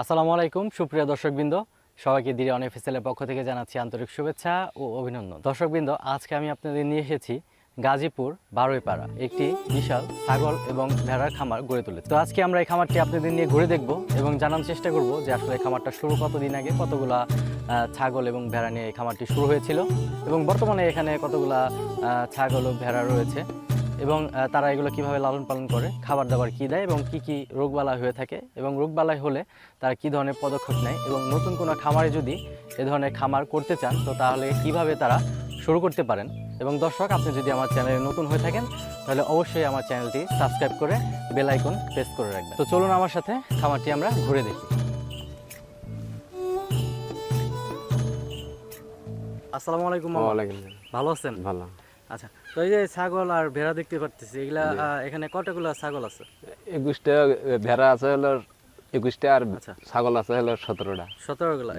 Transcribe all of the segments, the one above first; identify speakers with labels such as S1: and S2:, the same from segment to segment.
S1: আসসালামু আলাইকুম, সুপ্রিয় দর্শকবৃন্দ। সবাইকে দিরে অনেফিসেলের পক্ষ থেকে জানাচ্ছি আন্তরিক শুভেচ্ছা ও অভিনন্দন। দর্শকবৃন্দ, আজকে আমি আপনাদের নিয়ে এসেছি গাজীপুর বারোইপাড়া, একটি বিশাল ছাগল এবং ভেড়ার খামার গড়ে তুলেছে। তো আজকে আমরা এই খামারটি আপনাদের নিয়ে ঘুরে দেখব এবং জানার চেষ্টা করব যে আসলে এই খামারটা শুরু কতদিন আগে কতগুলা ছাগল এবং ভেড়া নিয়ে এই খামারটি শুরু হয়েছিল এবং বর্তমানে এখানে কতগুলা ছাগল ও ভেড়া রয়েছে। এবং তারা এগুলো কীভাবে লালন পালন করে খাবার দাবার কী দেয় এবং কি কি রোগবালাই হয়ে থাকে এবং রোগবালাই হলে তারা কী ধরনের পদক্ষেপ নেয় এবং নতুন কোনো খামারে যদি এ ধরনের খামার করতে চান তো তাহলে কীভাবে তারা শুরু করতে পারেন? এবং দর্শক আপনি যদি আমার চ্যানেলে নতুন হয়ে থাকেন তাহলে অবশ্যই আমার চ্যানেলটি সাবস্ক্রাইব করে বেল আইকন প্রেস করে রাখবেন। তো চলুন আমার সাথে খামারটি আমরা ঘুরে দেখি। আসসালামু আলাইকুম। ভালো আছেন?
S2: ভালো।
S1: আচ্ছা তো এই যে ছাগল আর ভেড়া দেখতে পাচ্ছি এগুলা এখানে কতগুলো ছাগল আছে?
S2: একুশটা ভেড়া আছে হলো একুশটা আর
S1: আচ্ছা।
S2: ছাগল আছে হলো সতেরোটা।
S1: সতেরো গুলা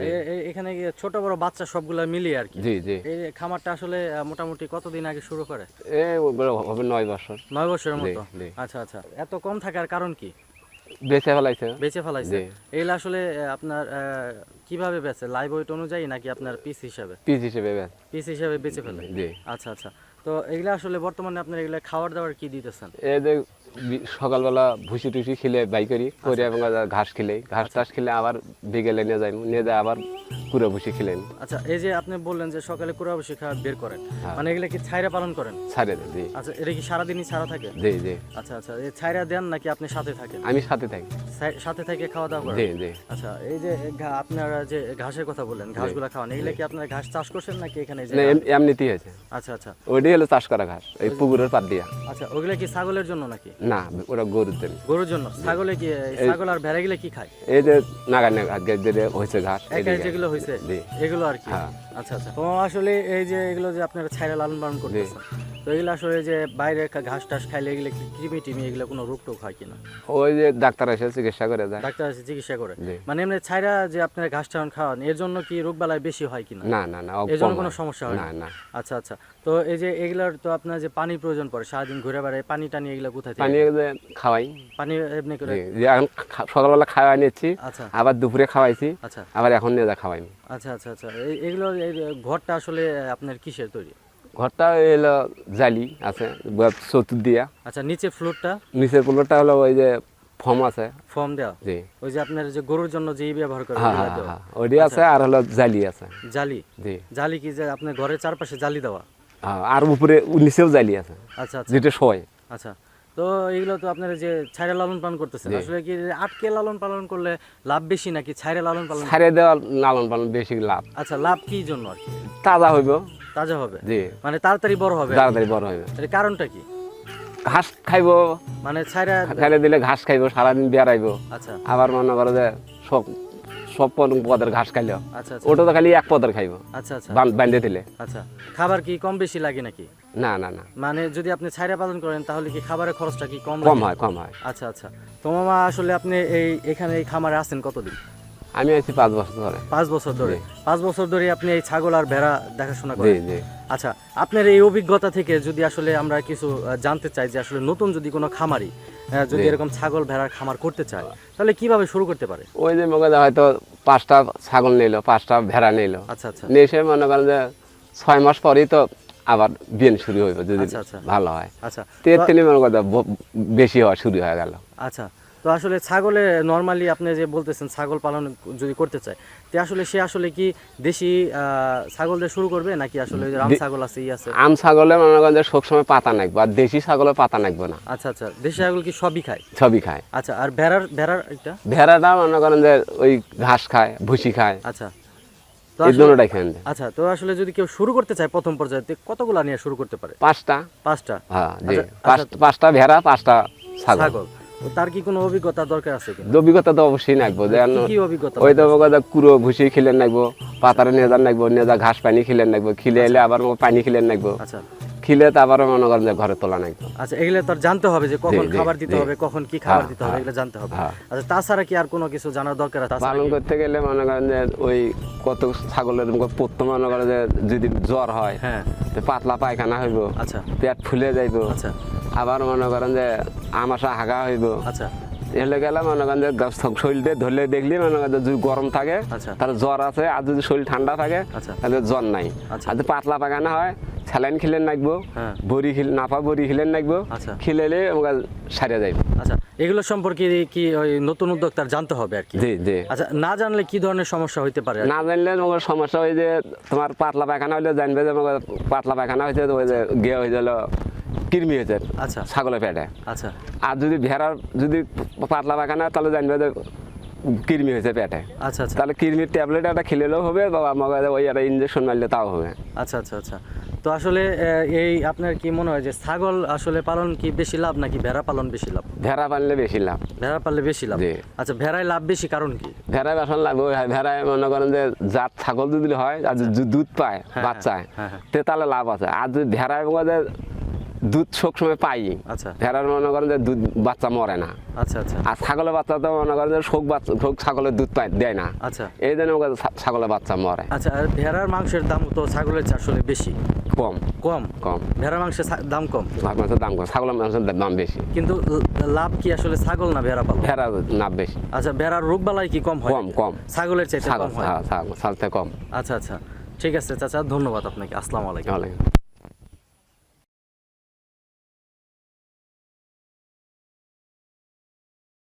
S1: এখানে ছোট বড় বাচ্চা সবগুলা মিলিয়ে আর কি?
S2: জি জি।
S1: এই খামারটা আসলে মোটামুটি কতদিন আগে শুরু করে?
S2: এ হবে নয় বছর।
S1: নয় বছরের মতো? আচ্ছা আচ্ছা। এত কম থাকার কারণ কি?
S2: বেঁচে ফেলাইছে।
S1: বেচে ফেলাইছে। এইগুলা আসলে আপনার কীভাবে বেচে? লাইভ ওয়েট অনুযায়ী নাকি আপনার পিস হিসাবে?
S2: পিস হিসেবে বেচে।
S1: পিস হিসাবে বেচে ফেলে?
S2: জি।
S1: আচ্ছা আচ্ছা। তো এগুলা আসলে বর্তমানে আপনার এগুলা খাবার দাবার কি দিতেছেন?
S2: এই যে সকালবেলা ভুসি টুসি খেলে বাই করি করে এবং ঘাস খেলে ঘাস টাস খেলে আবার বিকেলে নিয়ে যাই নিয়ে যায় আবার কুড়া ভুসি খেলেন
S1: আচ্ছা এই যে আপনি বললেন যে সকালে কুড়া বসে খাওয়া বের করেন
S2: হ্যাঁ।
S1: মানে এগুলা কি ছাইরা পালন করেন?
S2: দেয়, জি।
S1: আচ্ছা এটা কি সারাদিনই ছাড়া থাকে?
S2: জি জি।
S1: আচ্ছা আচ্ছা এই ছাইরা দেন নাকি আপনি সাথে থাকেন?
S2: আমি সাথে থাকি।
S1: সাথে থেকে খাওয়া দাওয়া করেন?
S2: জি জি।
S1: আচ্ছা এই যে আপনারা যে ঘাসের কথা বললেন ঘাসগুলো খাওয়ান এগুলা কি আপনারা ঘাস চাষ করছেন নাকি এখানে যে
S2: এমনিতেই হয়েছে।
S1: আচ্ছা আচ্ছা।
S2: ওইটাই হলো চাষ করা ঘাস এই পুকুরের পাত দিয়া।
S1: আচ্ছা ওগুলা কি ছাগলের জন্য নাকি?
S2: না ওরা গরুর জন্য
S1: গরুর জন্য? ছাগলে কি ছাগল আর ভেড়া গিলে কি খায়?
S2: এই যে নাগা নাগা হয়েছে ঘাস
S1: যেগুলো হয়েছে এগুলো আর কি।
S2: হ্যাঁ।
S1: আচ্ছা আচ্ছা। তো আসলে এই যে এগুলো যে আপনারা ছাইরা লালন পালন করতেছেন তো এগুলো আসলে যে বাইরে ঘাস টাস খাইলে এগুলো কৃমি টিমি এগুলো কোনো রোগ টোগ হয় কিনা?
S2: ওই যে ডাক্তার এসে চিকিৎসা করে যায়
S1: ডাক্তার এসে চিকিৎসা করে। মানে এমনি ছাইরা যে আপনারা ঘাস টান খাওয়ান এর জন্য কি রোগ বালাই বেশি হয় কিনা?
S2: না না না
S1: এর জন্য কোনো সমস্যা হয়
S2: না
S1: না। আচ্ছা আচ্ছা। তো এই যে এগুলার তো আপনার যে পানি প্রয়োজন পড়ে সারাদিন ঘুরে বেড়ায় পানি টানি এগুলো কোথায়
S2: পানি খাওয়াই।
S1: পানি এমনি করে?
S2: এখন সকালবেলা খাওয়াই নিচ্ছি
S1: আচ্ছা।
S2: আবার দুপুরে খাওয়াইছি
S1: আচ্ছা।
S2: আবার এখন নিয়ে যা খাওয়াইনি।
S1: আচ্ছা আচ্ছা আচ্ছা। এগুলো ঘরটা আসলে আপনার কিসের তৈরি?
S2: ঘরটা এলো জালি আছে চতুর্দিয়া।
S1: আচ্ছা নিচে ফ্লোরটা?
S2: নিচের পুলটা হলো ওই যে ফর্ম আছে।
S1: ফর্ম দেওয়া?
S2: জি।
S1: ওই যে আপনার যে গরুর জন্য যেই ব্যবহার করে
S2: হ্যাঁ হ্যাঁ হ্যাঁ ওইটি আছে আর হলো জালি আছে।
S1: জালি?
S2: জি।
S1: জালি কি যে আপনার ঘরের চারপাশে জালি দেওয়া?
S2: হ্যাঁ, আর উপরে নিচেও জালি আছে।
S1: আচ্ছা আচ্ছা।
S2: যেটা শোয়।
S1: আচ্ছা। তো এইগুলো তো আপনার যে ছাইরে লালন পালন করতেছেন আসলে কি আটকে লালন পালন করলে লাভ বেশি নাকি ছাইরে লালন পালন?
S2: ছাড়িয়ে দেওয়া লালন পালন বেশি লাভ।
S1: আচ্ছা লাভ কি জন্য আর কি?
S2: তাজা হইব।
S1: তাজা হবে?
S2: জি।
S1: মানে তাড়াতাড়ি বড় হবে
S2: তাড়াতাড়ি বড় হবে।
S1: এর কারণটা কি?
S2: ঘাস খাইব।
S1: মানে ছাইরা
S2: খাইলে দিলে ঘাস খাইব সারাদিন বেড়াইব।
S1: আচ্ছা।
S2: আবার মনে করো যে সব সব পদ- পদের ঘাস খাইলেও
S1: আচ্ছা আচ্ছা।
S2: ওটা তো খালি এক পদের খাইব।
S1: আচ্ছা আচ্ছা।
S2: বান্ধে দিলে।
S1: আচ্ছা। খাবার কি কম বেশি লাগে নাকি?
S2: না না না।
S1: মানে যদি আপনি ছাইরা পালন করেন তাহলে কি খাবারের খরচটা কি কম
S2: কম হয় কম হয়।
S1: আচ্ছা আচ্ছা। তো মামা আসলে আপনি এই এখানে এই খামারে আছেন কতদিন?
S2: আমি আছি পাঁচ বছর ধরে।
S1: পাঁচ বছর ধরে। পাঁচ বছর ধরে আপনি এই ছাগল আর ভেড়া দেখাশোনা করেন?
S2: জি
S1: আচ্ছা আপনার এই অভিজ্ঞতা থেকে যদি আসলে আমরা কিছু জানতে চাই যে আসলে নতুন যদি কোনো খামারি যদি এরকম ছাগল ভেড়ার খামার করতে চায় তাহলে কীভাবে শুরু করতে পারে?
S2: ওই যে মনে হয়তো পাঁচটা ছাগল নিলো পাঁচটা ভেড়া নিলো।
S1: আচ্ছা আচ্ছা।
S2: নিয়ে এসে মনে করেন যে ছয় মাস পরেই তো আবার বিয়েন শুরু হইব যদি
S1: আচ্ছা, আচ্ছা।
S2: ভালো হয়।
S1: আচ্ছা।
S2: তের
S1: তো-
S2: তিনি মনে করেন বেশি হওয়া শুরু হয়ে গেল।
S1: আচ্ছা। তো আসলে ছাগলে নর্মালি আপনি যে বলতেছেন ছাগল পালন যদি করতে চায় তে আসলে সে আসলে কি দেশি ছাগল দিয়ে শুরু করবে নাকি আসলে রাম ছাগল আছে ই আছে?
S2: আম ছাগলে মনে করেন যে সবসময় পাতা নাকবো আর দেশি ছাগলে পাতা নাকবো না।
S1: আচ্ছা আচ্ছা। দেশি ছাগল কি সবই খায়?
S2: সবই খায়।
S1: আচ্ছা আর ভেড়ার ভেড়ার এটা?
S2: ভেড়াটা মনে করেন যে ওই ঘাস খায় ভুসি খায়।
S1: আচ্ছা।
S2: এই দুটোটাই খায়
S1: আচ্ছা তো আসলে যদি কেউ শুরু করতে চায় প্রথম পর্যায়ে কতগুলো নিয়ে শুরু করতে পারে?
S2: পাঁচটা।
S1: পাঁচটা?
S2: হ্যাঁ
S1: আচ্ছা,
S2: পাঁচ- পাঁচটা ভেড়া পাঁচটা ছাগল।
S1: তার কি কোনো অভিজ্ঞতা দরকার আছে কিনা?
S2: অভিজ্ঞতা তো অবশ্যই লাগবো যে
S1: কি অভিজ্ঞতা
S2: ওই তো অভিজ্ঞতা কুড়ো ভুসি খেলেন লাগবো পাতারে নেজার লাগবো নেজা ঘাস পানি খেলেন লাগবো খিলে এলে আবার পানি খেলেন লাগবো
S1: আচ্ছা।
S2: খিলে তো আবার মনে করেন যে ঘরে তোলা নাকবো
S1: আচ্ছা এগুলো তো জানতে হবে যে কখন খাবার দিতে হবে কখন কি খাবার
S2: হ্যাঁ,
S1: দিতে হবে
S2: হ্যাঁ,
S1: এগুলো জানতে হবে।
S2: হ্যাঁ।
S1: আচ্ছা তাছাড়া কি আর কোনো কিছু জানার দরকার আছে?
S2: পালন করতে গেলে মনে করেন যে ওই কত ছাগলের পত্য মনে করে যে যদি জ্বর হয়
S1: হ্যাঁ।
S2: পাতলা পায়খানা হইব
S1: আচ্ছা।
S2: পেট ফুলে যাইব
S1: আচ্ছা।
S2: আবার মনে করেন যে আমাশা হাগা হইব।
S1: আচ্ছা।
S2: এলে গেলে মনে করেন যে শরীরটা ধরলে দেখলি মনে করেন যে যদি গরম থাকে
S1: আচ্ছা।
S2: তাহলে জ্বর আছে আর যদি শরীর ঠান্ডা থাকে
S1: আচ্ছা।
S2: তাহলে জ্বর নাই।
S1: আচ্ছা।
S2: আর যদি পাতলা পায়খানা হয় স্যালাইন খেলেন
S1: হ্যাঁ।
S2: বড়ি খিল নাফা বড়ি খেলেন নাকবো
S1: আচ্ছা।
S2: খিলেলে আমাকে সারিয়া যাইব।
S1: আচ্ছা এগুলো সম্পর্কে কি ওই নতুন উদ্যোক্তার জানতে হবে আর কি?
S2: জি জি।
S1: আচ্ছা না জানলে কি ধরনের সমস্যা হইতে পারে
S2: না জানলে তোমার সমস্যা হয় যে তোমার পাতলা পায়খানা হইলে জানবে যে আমাকে পাতলা পায়খানা হয়েছে ওই যে গিয়ে হয়ে গেল কৃমি হয়েছে
S1: আচ্ছা।
S2: ছাগলের পেটে।
S1: আচ্ছা।
S2: আর যদি ভেড়ার যদি পাতলা পায়খানা তাহলে জানবে যে কৃমি হয়েছে পেটে।
S1: আচ্ছা আচ্ছা।
S2: তাহলে কৃমির ট্যাবলেট একটা খেলেলেও হবে বা আমাকে ওই একটা ইঞ্জেকশন মারলে তাও হবে।
S1: আচ্ছা আচ্ছা আচ্ছা। তো আসলে এই আপনার কি মনে হয় যে ছাগল আসলে পালন কি বেশি লাভ নাকি ভেড়া পালন বেশি লাভ?
S2: ভেড়া পাললে বেশি লাভ।
S1: ভেড়া পাললে বেশি লাভ? আচ্ছা ভেড়ায় লাভ বেশি কারণ কি?
S2: ভেড়ায় বাসন লাভ হয় ভেড়ায় মনে করেন যে জাত ছাগল যদি হয় আর যদি দুধ পায়
S1: হ্যাঁ,
S2: বাচ্চায়
S1: হ্যাঁ, হ্যাঁ।
S2: তে তাহলে লাভ আছে। আর যদি ভেড়ায় মনে দুধ সব সময় পাই
S1: আচ্ছা।
S2: ভেড়ার মনে করেন যে দুধ বাচ্চা মরে না।
S1: আচ্ছা আচ্ছা।
S2: আর ছাগলের বাচ্চা তো মনে করেন যে শোক বাচ্চা শোক ছাগলের দুধ পায় দেয় না।
S1: আচ্ছা।
S2: এই জন্য ছাগলের বাচ্চা মরে।
S1: আচ্ছা আর ভেড়ার মাংসের দাম তো ছাগলের আসলে বেশি।
S2: কম।
S1: কম?
S2: কম।
S1: ভেড়ার মাংসের দাম কম?
S2: মাংসের দাম কম ছাগলের মাংসের দাম বেশি।
S1: কিন্তু লাভ কি আসলে ছাগল না ভেড়া পালন?
S2: ভেড়া নাপ বেশি।
S1: আচ্ছা ভেড়ার রোগ বালাই কি কম হয়?
S2: কম, কম।
S1: ছাগলের চাইতে কম হয়?
S2: হ্যাঁ, ছাগল কম।
S1: আচ্ছা আচ্ছা। ঠিক আছে চাচা ধন্যবাদ আপনাকে। আসসালামু আলাইকুম।